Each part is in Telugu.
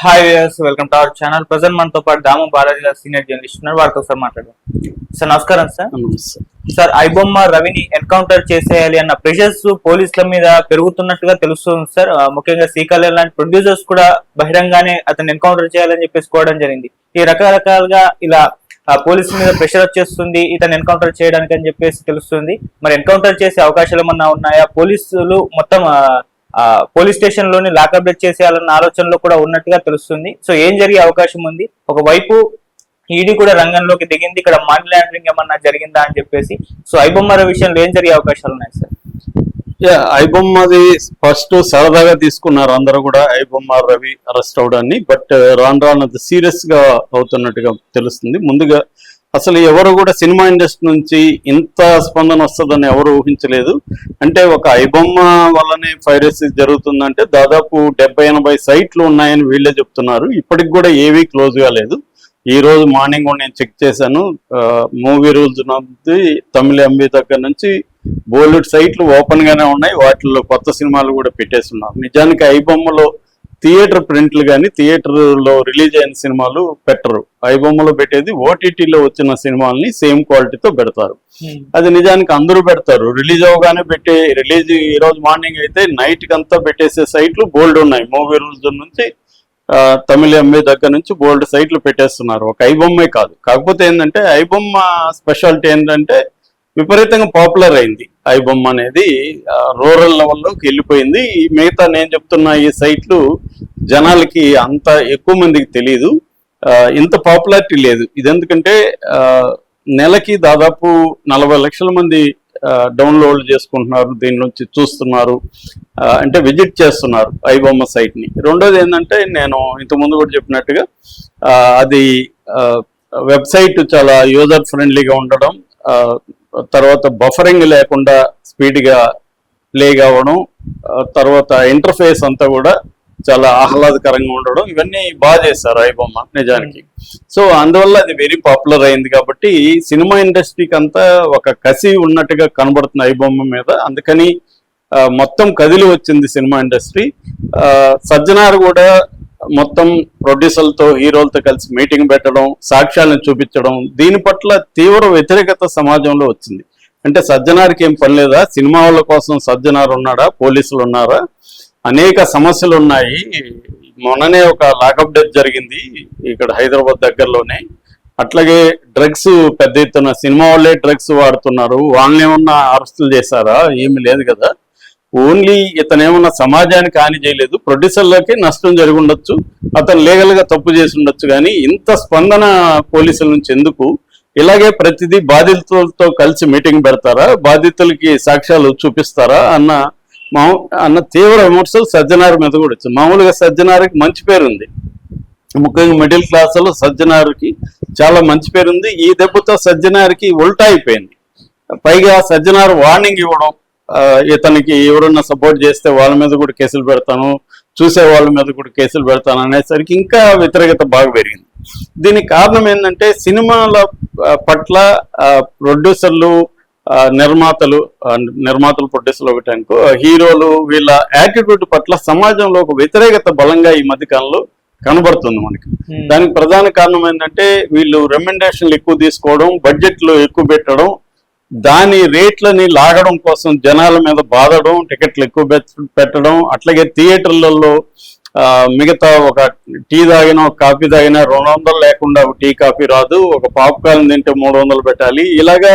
Hi welcome to our channel present మనతో పాటు దాము బాలాజీ గారు సీనియర్ జర్నలిస్ట్ ఉన్నారు. వారితో ఒకసారి మాట్లాడదాం. సార్ నమస్కారం సార్ సార్ ఐబొమ్మ రవిని ఎన్కౌంటర్ చేసేయాలి అన్న ప్రెషర్స్ పోలీసుల మీద పెరుగుతున్నట్టుగా తెలుస్తుంది సార్ ముఖ్యంగా శ్రీకాళ లాంటి ప్రొడ్యూసర్స్ కూడా బహిరంగానే అతను ఎన్కౌంటర్ చేయాలని చెప్పేసి కోవడం జరిగింది. ఈ రకరకాలుగా ఇలా పోలీసుల మీద ప్రెషర్ వచ్చేస్తుంది ఇతను ఎన్కౌంటర్ చేయడానికి అని చెప్పేసి తెలుస్తుంది. మరి ఎన్కౌంటర్ చేసే అవకాశాలు ఏమన్నా ఉన్నాయా? పోలీసులు మొత్తం పోలీస్ స్టేషన్లోని లాకప్ చేసేయాలన్న ఆలోచనలో కూడా ఉన్నట్టుగా తెలుస్తుంది. సో ఏం జరిగే అవకాశం ఉంది? ఒకవైపు ఈడీ కూడా రంగంలోకి దిగింది. ఇక్కడ మనీ లాండరింగ్ ఏమన్నా జరిగిందా అని చెప్పేసి. సో ఐబొమ్మర విషయంలో ఏం జరిగే అవకాశాలు ఉన్నాయి సార్ ఐబొమ్మది ఫస్ట్ సరదాగా తీసుకున్నారు అందరూ కూడా. ఐబొమ్మ రవి అరెస్ట్ అవడాన్ని. బట్ రాను రాను అది సీరియస్గా అవుతున్నట్టుగా తెలుస్తుంది. ముందుగా అసలు ఎవరు కూడా సినిమా ఇండస్ట్రీ నుంచి ఇంత స్పందన వస్తుందని ఎవరు ఊహించలేదు. అంటే ఒక ఐబొమ్మ వల్లనే పైరసీ జరుగుతుందంటే దాదాపు డెబ్బై ఎనభై సైట్లు ఉన్నాయని వీళ్ళే చెప్తున్నారు. ఇప్పటికి కూడా ఏవీ క్లోజ్ కాలేదు ఈ రోజు మార్నింగ్ నేను చెక్ చేశాను. మూవీ రూల్స్ నుంచి తమిళ ఎంబీ దగ్గర నుంచి బోల్డ్ సైట్లు ఓపెన్ గానే ఉన్నాయి. వాటిల్లో కొత్త సినిమాలు కూడా పెట్టేస్తున్నారు. నిజానికి ఐబొమ్మలో థియేటర్ ప్రింట్లు కానీ థియేటర్లో రిలీజ్ అయిన సినిమాలు పెట్టరు. ఐబొమ్మలో పెట్టేది ఓటీటీలో వచ్చిన సినిమాల్ని సేమ్ క్వాలిటీతో పెడతారు. అది నిజానికి అందరూ పెడతారు. రిలీజ్ అవగానే పెట్టే రిలీజ్ ఈ రోజు మార్నింగ్ అయితే నైట్కి అంతా పెట్టేసే సైట్లు బోల్డ్ ఉన్నాయి. మూవీ రూల్స్ నుంచి తమిళ ఎంఏ దగ్గర నుంచి బోల్డ్ సైట్లు పెట్టేస్తున్నారు. ఒక ఐబొమ్మే కాదు. కాకపోతే ఏంటంటే ఐబొమ్మ స్పెషాలిటీ ఏంటంటే విపరీతంగా పాపులర్ అయింది ఐబొమ్మ అనేది. రూరల్ లెవెల్లోకి వెళ్ళిపోయింది. ఈ మిగతా నేను చెప్తున్న ఈ సైట్లు జనాలకి అంత ఎక్కువ మందికి తెలియదు ఇంత పాపులారిటీ లేదు. ఇది ఎందుకంటే నెలకి దాదాపు నలభై లక్షల మంది డౌన్లోడ్ చేసుకుంటున్నారు దీని నుంచి చూస్తున్నారు అంటే విజిట్ చేస్తున్నారు ఐబొమ్మ సైట్ని. రెండోది ఏంటంటే నేను ఇంతకుముందు కూడా చెప్పినట్టుగా అది వెబ్సైట్ చాలా యూజర్ ఫ్రెండ్లీగా ఉండడం తర్వాత బఫరింగ్ లేకుండా స్పీడ్గా ప్లే కావడం తర్వాత ఇంటర్ఫేస్ అంతా కూడా చాలా ఆహ్లాదకరంగా ఉండడం ఇవన్నీ బాగా చేశారు ఐబొమ్మ నిజానికి. సో అందువల్ల అది వెరీ పాపులర్ అయింది కాబట్టి సినిమా ఇండస్ట్రీకి అంతా ఒక కసి ఉన్నట్టుగా కనబడుతుంది ఐబొమ్మ మీద. అందుకని మొత్తం కదిలి వచ్చింది సినిమా ఇండస్ట్రీ. సజ్జనారు సజ్జనార్ కూడా మొత్తం ప్రొడ్యూసర్లతో హీరోలతో కలిసి మీటింగ్ పెట్టడం సాక్ష్యాలను చూపించడం దీని పట్ల తీవ్ర వ్యతిరేకత సమాజంలో వచ్చింది. అంటే సజ్జనార్కి ఏం పని లేదా? సినిమా వాళ్ళ కోసం సజ్జనార్ ఉన్నాడా? పోలీసులు ఉన్నారా? అనేక సమస్యలు ఉన్నాయి. మొన్ననే ఒక లాకప్ డెత్ జరిగింది ఇక్కడ హైదరాబాద్ దగ్గరలోనే. అట్లాగే డ్రగ్స్ పెద్ద ఎత్తున సినిమా వాళ్ళే డ్రగ్స్ వాడుతున్నారు. వాళ్ళని ఏమన్నా అరెస్టులు చేశారా? ఏమీ లేదు కదా. ఓన్లీ ఇతను ఏమన్నా సమాజానికి హాని చేయలేదు. ప్రొడ్యూసర్లకి నష్టం జరిగి ఉండొచ్చు అతను లీగల్గా తప్పు చేసి ఉండొచ్చు. కానీ ఇంత స్పందన పోలీసుల నుంచి ఎందుకు? ఇలాగే ప్రతిదీ బాధితులతో కలిసి మీటింగ్ పెడతారా? బాధితులకి సాక్ష్యాలు చూపిస్తారా? అన్న మా అన్న తీవ్ర విమర్శలు సజ్జనారు మీద కూడా వచ్చింది మామూలుగా సజ్జనారికి మంచి పేరు ఉంది ముఖ్యంగా మిడిల్ క్లాసులో సజ్జనారికి చాలా మంచి పేరు ఉంది ఈ దెబ్బతో సజ్జనారికి ఉల్టా అయిపోయింది. పైగా సజ్జనార్ వార్నింగ్ ఇవ్వడం ఇతనికి ఎవరన్నా సపోర్ట్ చేస్తే వాళ్ళ మీద కూడా కేసులు పెడతాను చూసే వాళ్ళ మీద కూడా కేసులు పెడతాను అనేసరికి ఇంకా వ్యతిరేకత బాగా పెరిగింది. దీనికి కారణం ఏంటంటే సినిమాల పట్ల ప్రొడ్యూసర్లు నిర్మాతలు నిర్మాతలు ప్రొడ్యూసర్లు ఒకటి అనుకో హీరోలు వీళ్ళ యాటిట్యూడ్ పట్ల సమాజంలో ఒక వ్యతిరేకత బలంగా ఈ మధ్య కాలంలో కనబడుతుంది మనకి. దానికి ప్రధాన కారణం ఏంటంటే వీళ్ళు రెమెండేషన్లు ఎక్కువ తీసుకోవడం బడ్జెట్లు ఎక్కువ పెట్టడం దాని రేట్లని లాగడం కోసం జనాల మీద బాధడం టికెట్లు ఎక్కువ పెట్- పెట్టడం అట్లాగే థియేటర్లలో ఆ, మిగతా ఒక టీ తాగినా ఒక కాఫీ తాగినా రెండు వందలు లేకుండా ఒక టీ కాఫీ రాదు. ఒక పాప్కార్న్ తింటే మూడు వందలు పెట్టాలి. ఇలాగా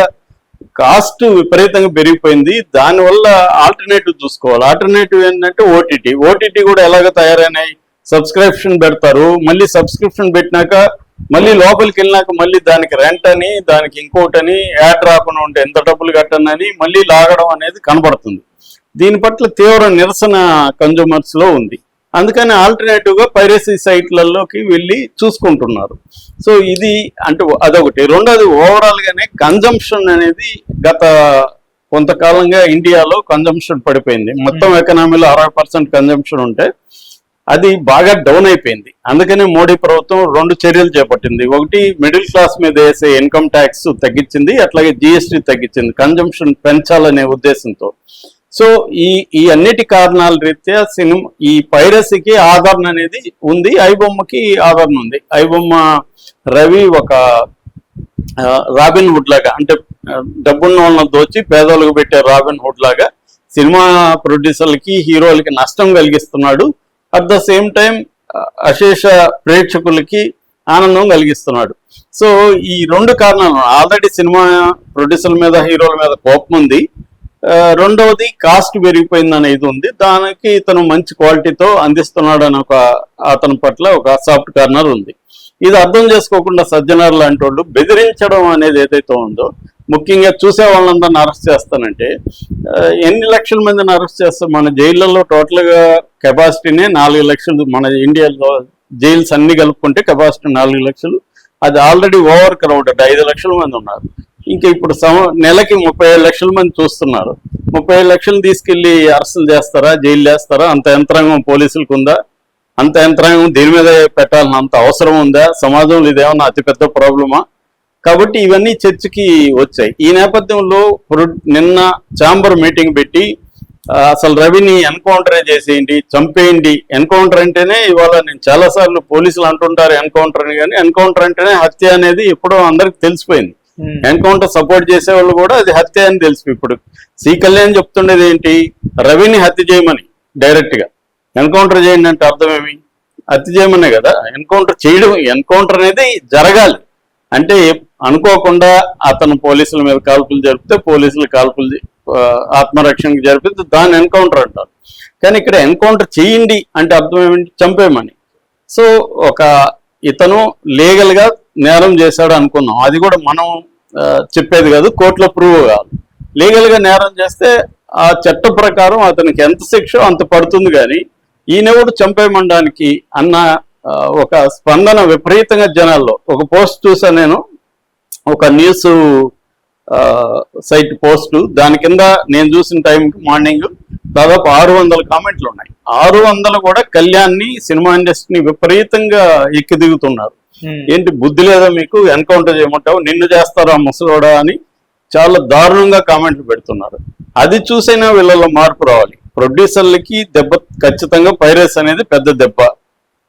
కాస్ట్ విపరీతంగా పెరిగిపోయింది. దానివల్ల ఆల్టర్నేటివ్ చూసుకోవాలి. ఆల్టర్నేటివ్ ఏంటంటే ఓటీటీ. ఓటీటీ కూడా ఎలాగ తయారైనాయి? సబ్స్క్రిప్షన్ పెడతారు. మళ్ళీ సబ్స్క్రిప్షన్ పెట్టినాక మళ్ళీ లోపలికి వెళ్ళినాక మళ్ళీ దానికి రెంట్ అని దానికి ఇంకోటి అని యాడ్ రాకుండా ఉంటే ఎంత డబ్బులు కట్టనని మళ్ళీ లాగడం అనేది కనబడుతుంది. దీని పట్ల తీవ్ర నిరసన కన్జ్యూమర్స్లో ఉంది. అందుకని ఆల్టర్నేటివ్గా పైరసీ సైట్లలోకి వెళ్ళి చూసుకుంటున్నారు. సో ఇది అంటే అదొకటి. రెండోది ఓవరాల్ గానే కన్జంప్షన్ అనేది గత కొంతకాలంగా ఇండియాలో కన్జంప్షన్ పడిపోయింది. మొత్తం ఎకనామీలో అరవై పర్సెంట్ కన్జంప్షన్ ఉంటే అది బాగా డౌన్ అయిపోయింది. అందుకనే మోడీ ప్రభుత్వం రెండు చర్యలు చేపట్టింది. ఒకటి మిడిల్ క్లాస్ మీద వేసే ఇన్కమ్ ట్యాక్స్ తగ్గించింది. అట్లాగే జిఎస్టీ తగ్గించింది. కన్జంప్షన్ పెంచాలనే ఉద్దేశంతో. సో ఈ ఈ అన్నిటి కారణాల రీత్యా సినిమా ఈ పైరసీకి ఆదరణ అనేది ఉంది. ఐబొమ్మకి ఆదరణ ఉంది. ఐబొమ్మ రవి ఒక రాబిన్ హుడ్ లాగా అంటే డబ్బున్న వాళ్ళని దోచి పేదోళ్ళకు పెట్టే రాబిన్ హుడ్ లాగా సినిమా ప్రొడ్యూసర్లకి హీరోలకి నష్టం కలిగిస్తున్నాడు. అట్ ద సేమ్ టైం అశేష ప్రేక్షకులకి ఆనందం కలిగిస్తున్నాడు. సో ఈ రెండు కారణాలు ఆల్రెడీ సినిమా ప్రొడ్యూసర్ల మీద హీరోల మీద కోపం ఉంది. రెండవది కాస్ట్ పెరిగిపోయింది అనేది ఉంది. దానికి ఇతను మంచి క్వాలిటీతో అందిస్తున్నాడు అని ఒక అతని పట్ల ఒక సాఫ్ట్ కార్నర్ ఉంది. ఇది అర్థం చేసుకోకుండా సజ్జనార్ లాంటి వాళ్ళు బెదిరించడం అనేది ఏదైతే ఉందో ముఖ్యంగా చూసే వాళ్ళందరిని అరెస్ట్ చేస్తానంటే ఎన్ని లక్షల మందిని అరెస్ట్ చేస్తాం మన జైళ్ళల్లో టోటల్గా కెపాసిటీనే నాలుగు లక్షలు మన ఇండియాలో జైల్స్ అన్ని కలుపుకుంటే కెపాసిటీ నాలుగు లక్షలు. అది ఆల్రెడీ ఓవర్ క్రౌడెడ్ ఐదు లక్షల మంది ఉన్నారు. ఇంకా ఇప్పుడు సమ నెలకి ముప్పై లక్షల మంది చూస్తున్నారు. ముప్పై లక్షలు తీసుకెళ్ళి అరెస్టులు చేస్తారా జైలు చేస్తారా? అంత యంత్రాంగం పోలీసులకు ఉందా? అంత యంత్రాంగం దీని మీద పెట్టాలని అంత అవసరం ఉందా? సమాజంలో ఇదేమన్నా అతిపెద్ద ప్రాబ్లమా? కాబట్టి ఇవన్నీ చర్చకి వచ్చాయి. ఈ నేపథ్యంలో నిన్న చాంబర్ మీటింగ్ పెట్టి అసలు రవిని ఎన్కౌంటర్ చేసేయండి చంపేయండి. ఎన్కౌంటర్ అంటేనే ఇవాళ నేను చాలా సార్లు పోలీసులు అంటుంటారు ఎన్కౌంటర్ అని కానీ ఎన్కౌంటర్ అంటేనే హత్య అనేది ఎప్పుడో అందరికి తెలిసిపోయింది. ఎన్కౌంటర్ సపోర్ట్ చేసే వాళ్ళు కూడా అది హత్య అని తెలుసు ఇప్పుడు. సి కళ్యాణ్ చెప్తుండేది ఏంటి? రవిని హత్య చేయమని డైరెక్ట్గా. ఎన్కౌంటర్ చేయండి అంటే అర్థమేమి హత్య చేయమనే కదా. ఎన్కౌంటర్ చేయడం ఎన్కౌంటర్ అనేది జరగాలి. అంటే అనుకోకుండా అతను పోలీసుల మీద కాల్పులు జరిపితే పోలీసులు కాల్పులు ఆత్మరక్షణకు జరిపితే దాన్ని ఎన్కౌంటర్ అంటారు. కానీ ఇక్కడ ఎన్కౌంటర్ చేయండి అంటే అర్థం ఏమిటి చంపేమని సో ఒక ఇతను లీగల్గా నేరం చేశాడు అనుకున్నాం. అది కూడా మనం చెప్పేది కాదు కోర్టులో ప్రూవ్ కాదు. లీగల్గా నేరం చేస్తే ఆ చట్ట ప్రకారం అతనికి ఎంత శిక్ష అంత పడుతుంది కానీ ఈయనెవడు చంపేయమనడానికి అన్న ఒక స్పందన విపరీతంగా జనాల్లో ఒక పోస్ట్ చూసాను నేను ఒక న్యూస్ సైట్ పోస్టు దాని కింద నేను చూసిన టైంకి మార్నింగ్ దాదాపు ఆరు వందల కామెంట్లు ఉన్నాయి. ఆరు వందలు కూడా కళ్యాణ్ని సినిమా ఇండస్ట్రీని విపరీతంగా ఎక్కి దిగుతున్నారు ఏంటి బుద్ధి లేదా మీకు? ఎన్కౌంటర్ చేయమంటావు? నిన్ను చేస్తారా ముసలోడా అని చాలా దారుణంగా కామెంట్లు పెడుతున్నారు. అది చూసైనా వీళ్ళలో మార్పు రావాలి. ప్రొడ్యూసర్లకి దెబ్బ ఖచ్చితంగా పైరస్ అనేది పెద్ద దెబ్బ.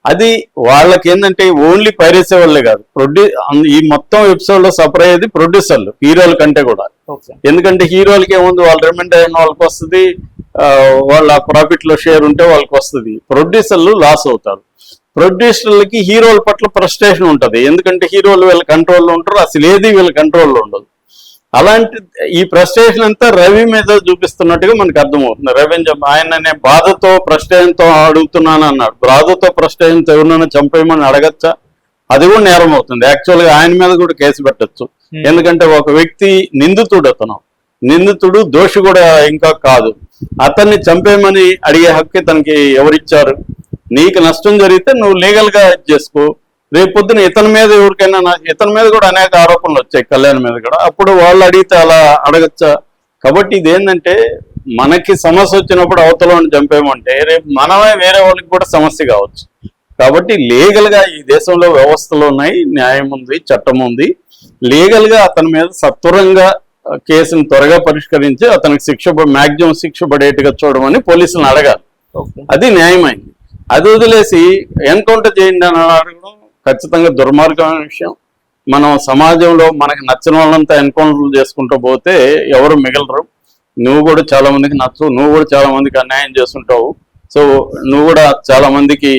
అది వాళ్ళకి ఏంటంటే ఓన్లీ పైరసీ వాళ్ళే కాదు. ప్రొడ్యూ ఈ మొత్తం ఎపిసోడ్లో సఫర్ అయ్యేది ప్రొడ్యూసర్లు హీరోల కంటే కూడా. ఎందుకంటే హీరోలకి ఏముంది వాళ్ళు రిమెండ్ అయిన వాళ్ళకి వస్తుంది వాళ్ళ ప్రాఫిట్లో షేర్ ఉంటే వాళ్ళకి వస్తుంది. ప్రొడ్యూసర్లు లాస్ అవుతారు. ప్రొడ్యూసర్లకి హీరోల పట్ల ఫ్రస్ట్రేషన్ ఉంటుంది. ఎందుకంటే హీరోలు వీళ్ళ కంట్రోల్లో ఉంటారు అసలు ఏది వీళ్ళ కంట్రోల్లో ఉండదు. అలాంటి ఈ ఫ్రస్ట్రేషన్ అంతా రవి మీద చూపిస్తున్నట్టుగా మనకు అర్థమవుతుంది. రవి చెప్ప- ఆయన నేను బాధతో ఫ్రస్ట్రేషన్తో అడుగుతున్నాను అన్నాడు. బాధతో ఫ్రస్ట్రేషన్తో ఎవరినైనా చంపేయమని అడగచ్చా? అది కూడా నేరం అవుతుంది. యాక్చువల్గా ఆయన మీద కూడా కేసు పెట్టొచ్చు. ఎందుకంటే ఒక వ్యక్తి నిందితుడు అతను. నిందితుడు దోషి కూడా ఇంకా కాదు. అతన్ని చంపేయమని అడిగే హక్కు తనకి ఎవరిచ్చారు? నీకు నష్టం జరిగితే నువ్వు లీగల్గా ఇది చేసుకో. రేపు పొద్దున ఇతని మీద ఎవరికైనా ఇతని మీద కూడా అనేక ఆరోపణలు వచ్చాయి కళ్యాణ్ మీద కూడా. అప్పుడు వాళ్ళు అడిగితే అలా అడగచ్చా? కాబట్టి ఇది ఏంటంటే మనకి సమస్య వచ్చినప్పుడు అవతలని చంపేయమంటే రేపు మనమే వేరే వాళ్ళకి కూడా సమస్య కావచ్చు. కాబట్టి లీగల్గా ఈ దేశంలో వ్యవస్థలు ఉన్నాయి న్యాయం ఉంది చట్టం ఉంది. లీగల్గా అతని మీద సత్వరంగా కేసును త్వరగా పరిష్కరించి అతనికి శిక్ష మాక్సిమం శిక్ష పడేట్టుగా చూడమని పోలీసులను అడగాలి. అది న్యాయమైంది. అది వదిలేసి ఎన్కౌంటర్ చేయండి అని అడగడం ఖచ్చితంగా దుర్మార్గమైన విషయం. మనం సమాజంలో మనకి నచ్చిన వాళ్ళంతా ఎన్కౌంటర్లు చేసుకుంటూ పోతే ఎవరు మిగలరు. నువ్వు కూడా చాలా మందికి నచ్చు నువ్వు కూడా చాలా మందికి అన్యాయం చేస్తుంటావు. సో నువ్వు కూడా చాలా మందికి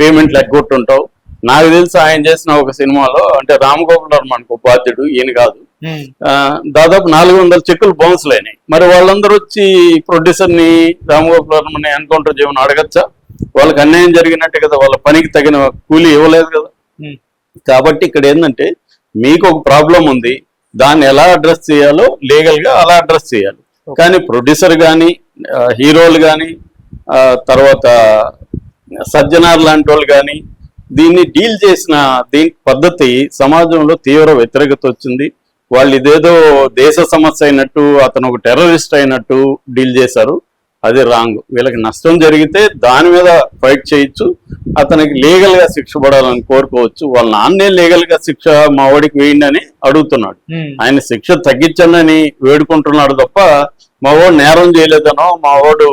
పేమెంట్లు ఎగ్గొట్టుంటావు నాకు తెలిసి ఆయన చేసిన ఒక సినిమాలో అంటే రామ్ గోపాల్ వర్మ అనుకో బాధ్యుడు ఈయన కాదు. దాదాపు నాలుగు వందల చెక్కులు బౌన్స్లు అయినాయి. మరి వాళ్ళందరూ వచ్చి ప్రొడ్యూసర్ని రామ్ గోపాల్ వర్మని ఎన్కౌంటర్ చేయమని అడగచ్చా? వాళ్ళకి అన్యాయం జరిగినట్టే కదా వాళ్ళ పనికి తగిన కూలీ ఇవ్వలేదు కదా. కాబట్టి ఇక్కడ ఏంటంటే మీకు ఒక ప్రాబ్లం ఉంది దాన్ని ఎలా అడ్రస్ చేయాలో లీగల్గా అలా అడ్రస్ చేయాలి. కానీ ప్రొడ్యూసర్ కానీ హీరోలు కానీ తర్వాత సజ్జనార్ లాంటి వాళ్ళు కానీ దీన్ని డీల్ చేసిన దీని పద్ధతి సమాజంలో తీవ్ర వ్యతిరేకత వచ్చింది. వాళ్ళు ఇదేదో దేశ సమస్య అయినట్టు అతను ఒక టెర్రరిస్ట్ అయినట్టు డీల్ చేశారు. అది రాంగ్. వీళ్ళకి నష్టం జరిగితే దాని మీద ఫైట్ చేయొచ్చు. అతనికి లీగల్గా శిక్ష పడాలని కోరుకోవచ్చు. వాళ్ళ నాన్నే లీగల్గా శిక్ష మా వాడికి వేయండి అని అడుగుతున్నాడు. ఆయన శిక్ష తగ్గించండి వేడుకుంటున్నాడు తప్ప మా వాడు నేరం చేయలేదనో మా వాడు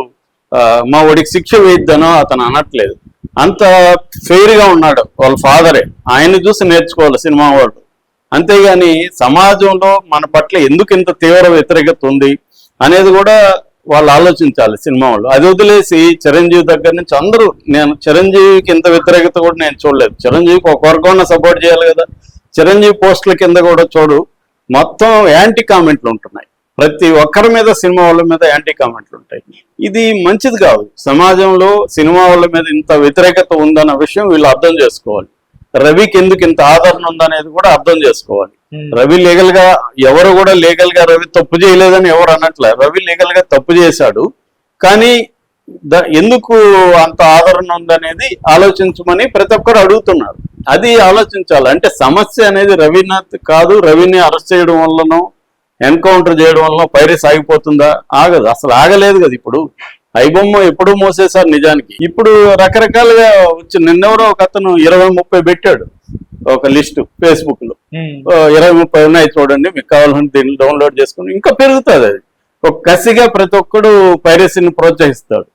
మా వాడికి శిక్ష వేయద్దనో అతను అనట్లేదు. అంత ఫెయిర్గా ఉన్నాడు వాళ్ళ ఫాదరే ఆయన చూసి నేర్చుకోవాలి సినిమా వాళ్ళు. అంతేగాని సమాజంలో మన పట్ల ఎందుకు ఇంత తీవ్ర వ్యతిరేకత ఉంది అనేది కూడా వాళ్ళు ఆలోచించాలి సినిమా వాళ్ళు అది వదిలేసి చిరంజీవి దగ్గర నుంచి అందరూ నేను చిరంజీవికి ఇంత వ్యతిరేకత కూడా నేను చూడలేదు. చిరంజీవికి ఒక వర్గం సపోర్ట్ చేయాలి కదా. చిరంజీవి పోస్టుల కింద కూడా చూడు మొత్తం యాంటీ కామెంట్లు ఉంటున్నాయి. ప్రతి ఒక్కరి మీద సినిమా వాళ్ళ మీద యాంటీ కామెంట్లు ఉంటాయి. ఇది మంచిది కాదు. సమాజంలో సినిమా వాళ్ళ మీద ఇంత వ్యతిరేకత ఉందన్న విషయం వీళ్ళు అర్థం చేసుకోవాలి. రవికి ఎందుకు ఇంత ఆదరణ ఉందనేది కూడా అర్థం చేసుకోవాలి. రవి లీగల్గా ఎవరు కూడా లీగల్గా రవి తప్పు చేయలేదని ఎవరు అనట్లే. రవి లీగల్గా తప్పు చేశాడు. కానీ ఎందుకు అంత ఆదరణ ఉందనేది ఆలోచించమని ప్రతి ఒక్కరు అడుగుతున్నారు. అది ఆలోచించాలి. అంటే సమస్య అనేది రవినాథ్ కాదు. రవిని అరెస్ట్ చేయడం వల్లనో ఎన్కౌంటర్ చేయడం వల్ల పైరస్ ఆగిపోతుందా ఆగదు. అసలు ఆగలేదు కదా ఇప్పుడు. ఐబొమ్మ ఎప్పుడు మోసేశారు నిజానికి. ఇప్పుడు రకరకాలుగా వచ్చి నిన్నెవరో ఒక అతను ఇరవై ముప్పై పెట్టాడు. ఒక లిస్ట్ ఫేస్బుక్లో. ఇరవై ముప్పై ఉన్నాయి చూడండి మీకు కావాలంటే దీన్ని డౌన్లోడ్ చేసుకుని ఇంకా పెరుగుతుంది అది. ఒక కసిగా ప్రతి ఒక్కడు పైరసీని ప్రోత్సహిస్తాడు.